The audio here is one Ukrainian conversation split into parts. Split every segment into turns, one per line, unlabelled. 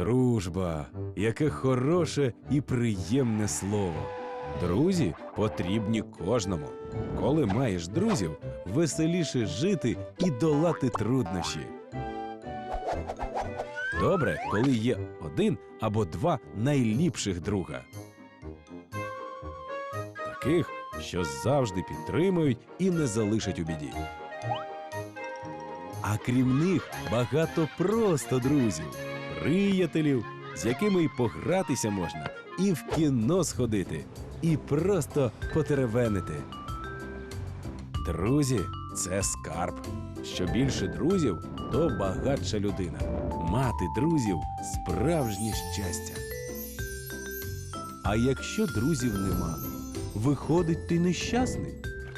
Дружба, яке хороше і приємне слово. Друзі потрібні кожному. Коли маєш друзів, веселіше жити і долати труднощі. Добре, коли є один або два найліпших друга. Таких, що завжди підтримують і не залишать у біді. А крім них багато просто друзів, приятелів, з якими й погратися можна, і в кіно сходити, і просто потеревенити. Друзі це скарб. Що більше друзів, то багатша людина. Мати друзів справжнє щастя. А якщо друзів нема, виходить ти нещасний.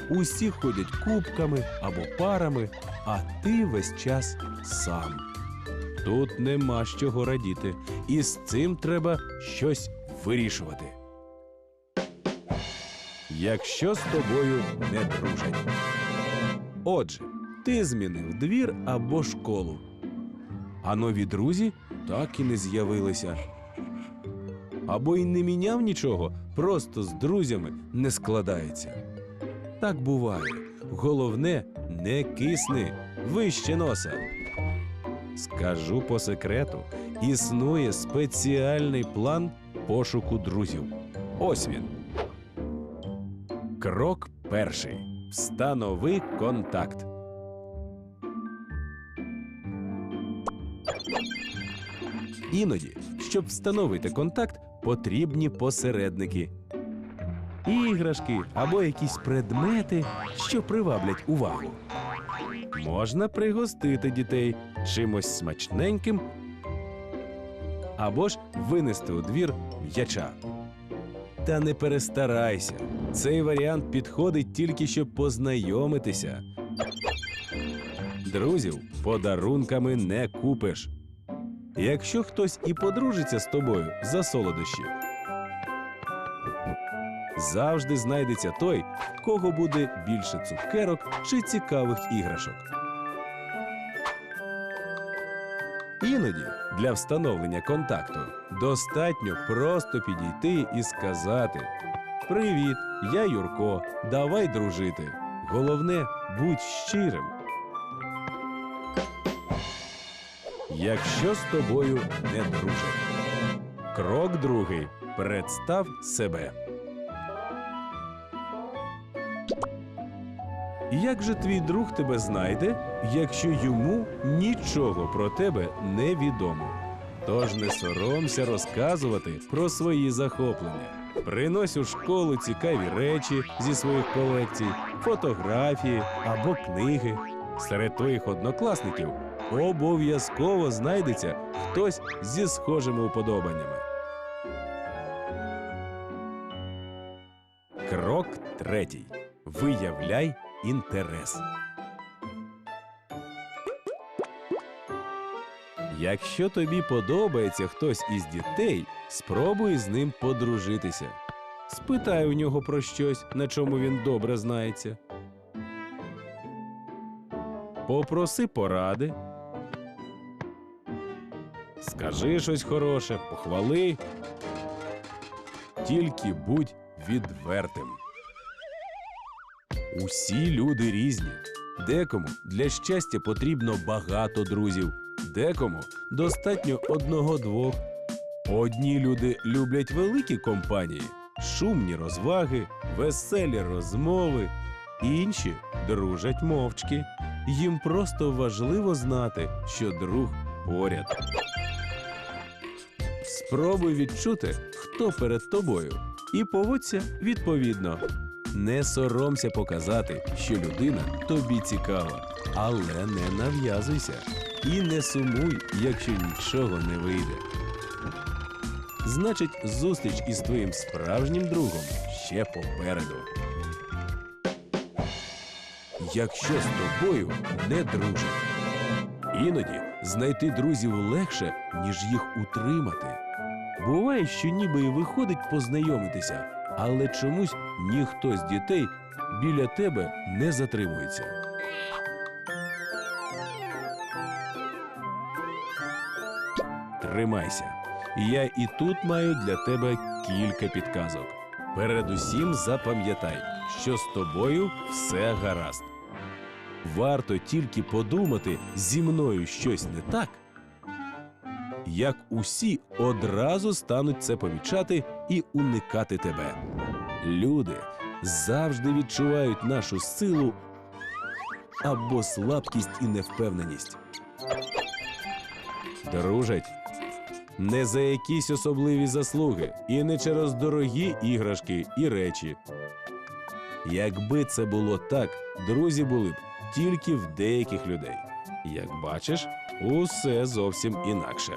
Усі ходять кубками або парами, а ти весь час сам. Тут нема з чого радіти, і з цим треба щось вирішувати. Якщо з тобою не дружать. Отже, ти змінив двір або школу. А нові друзі так і не з'явилися. Або й не міняв нічого, просто з друзями не складається. Так буває. Головне, не кисни вище носа. Скажу по секрету: існує спеціальний план пошуку друзів. Ось він. Крок перший. Встанови контакт. Іноді, щоб встановити контакт, потрібні посередники. Іграшки або якісь предмети, що приваблять увагу. Можна пригостити дітей чимось смачненьким або ж винести у двір м'яча. Та не перестарайся. Цей варіант підходить тільки щоб познайомитися. Друзів подарунками не купиш. Якщо хтось і подружиться з тобою за солодощі, завжди знайдеться той, в кого буде більше цукерок чи цікавих іграшок. Іноді для встановлення контакту достатньо просто підійти і сказати: Привіт, я Юрко, давай дружити. Головне, будь щирим. Якщо з тобою не дружать. Крок другий. Представ себе. Як же твій друг тебе знайде, якщо йому нічого про тебе не відомо? Тож не соромся розказувати про свої захоплення. Принось у школу цікаві речі зі своїх колекцій, фотографії або книги. Серед твоїх однокласників обов'язково знайдеться хтось зі схожими уподобаннями. Крок третій. Виявляй інтерес. Якщо тобі подобається хтось із дітей, спробуй з ним подружитися. Спитай у нього про щось, на чому він добре знається. Попроси поради. Скажи щось хороше, похвали. Тільки будь відвертим. Усі люди різні. Декому для щастя потрібно багато друзів, декому достатньо одного-двох. Одні люди люблять великі компанії, шумні розваги, веселі розмови, інші дружать мовчки. Їм просто важливо знати, що друг поряд. Спробуй відчути, хто перед тобою, і поводься відповідно. Не соромся показати, що людина тобі цікава, але не нав'язуйся і не сумуй, якщо нічого не вийде. Значить, зустріч із твоїм справжнім другом ще попереду. Якщо з тобою не дружать, іноді знайти друзів легше, ніж їх утримати. Буває, що ніби і виходить познайомитися, але чомусь ніхто з дітей біля тебе не затримується. тримайся. Я і тут маю для тебе кілька підказок. Передусім запам'ятай, що з тобою все гаразд. Варто тільки подумати, зі мною щось не так, як усі одразу стануть це помічати і уникати тебе. Люди завжди відчувають нашу силу або слабкість і невпевненість. Дружать не за якісь особливі заслуги і не через дорогі іграшки і речі. Якби це було так, друзі були б тільки в деяких людей. Як бачиш, усе зовсім інакше.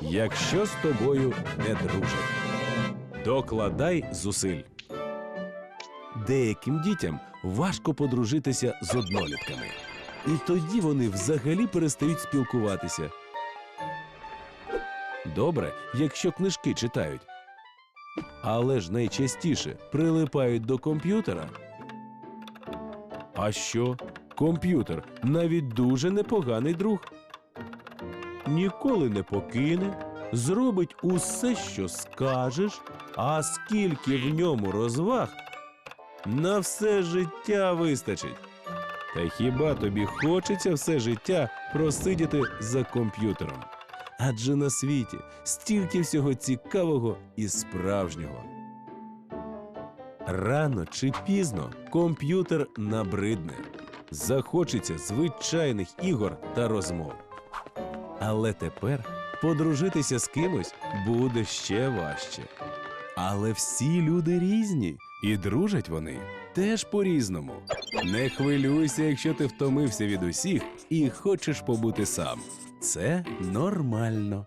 Якщо з тобою не дружать, докладай зусиль. Деяким дітям важко подружитися з однолітками. І тоді вони взагалі перестають спілкуватися. Добре, якщо книжки читають. Але ж найчастіше прилипають до комп'ютера. А що? Комп'ютер навіть дуже непоганий друг. Ніколи не покине, зробить усе, що скажеш, а скільки в ньому розваг, на все життя вистачить. Та хіба тобі хочеться все життя просидіти за комп'ютером? Адже на світі стільки всього цікавого і справжнього. Рано чи пізно комп'ютер набридне, захочеться звичайних ігор та розмов. Але тепер подружитися з кимось буде ще важче. Але всі люди різні, і дружать вони теж по-різному. Не хвилюйся, якщо ти втомився від усіх і хочеш побути сам. Це нормально.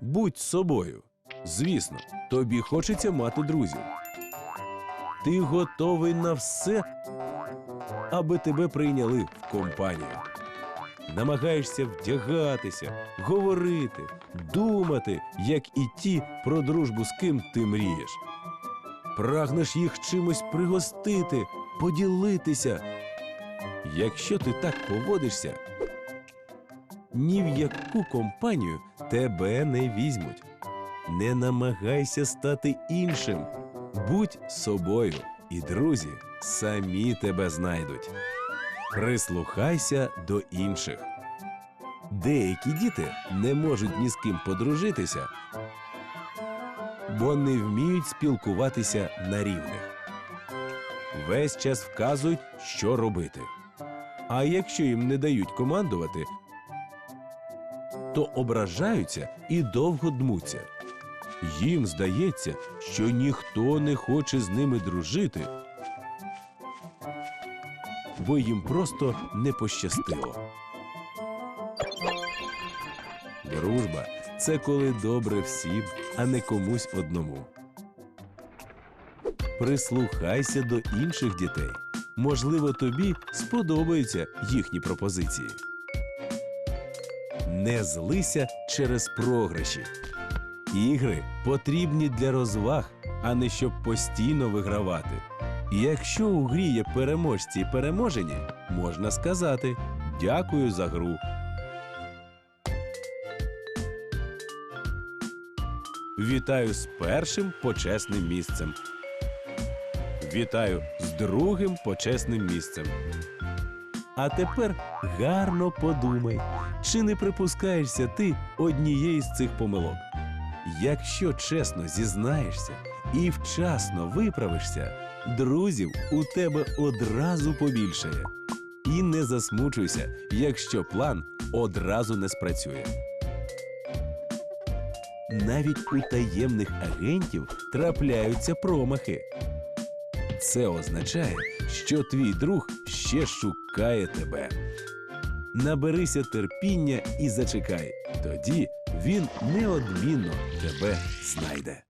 Будь собою. Звісно, тобі хочеться мати друзів. Ти готовий на все, аби тебе прийняли в компанію. Намагаєшся вдягатися, говорити, думати, як і ті, про дружбу з ким ти мрієш. Прагнеш їх чимось пригостити, поділитися. Якщо ти так поводишся, ні в яку компанію тебе не візьмуть. Не намагайся стати іншим. Будь собою, і друзі самі тебе знайдуть. Прислухайся до інших. Деякі діти не можуть ні з ким подружитися, бо не вміють спілкуватися на рівних. Весь час вказують, що робити. А якщо їм не дають командувати, то ображаються і довго дмуться. Їм здається, що ніхто не хоче з ними дружити, бо їм просто не пощастило. Дружба це коли добре всім, а не комусь одному. Прислухайся до інших дітей. Можливо, тобі сподобаються їхні пропозиції. Не злися через програші. Ігри потрібні для розваг, а не щоб постійно вигравати. І Якщо у грі є переможці і переможені, можна сказати дякую за гру. Вітаю з першим почесним місцем. Вітаю з другим почесним місцем. А тепер гарно подумай, чи не припускаєшся ти однієї з цих помилок. Якщо чесно зізнаєшся і вчасно виправишся, друзів у тебе одразу побільшає. І не засмучуйся, якщо план одразу не спрацює. Навіть у таємних агентів трапляються промахи. Це означає, що твій друг ще шукає тебе. Наберися терпіння і зачекай. Тоді він неодмінно тебе знайде.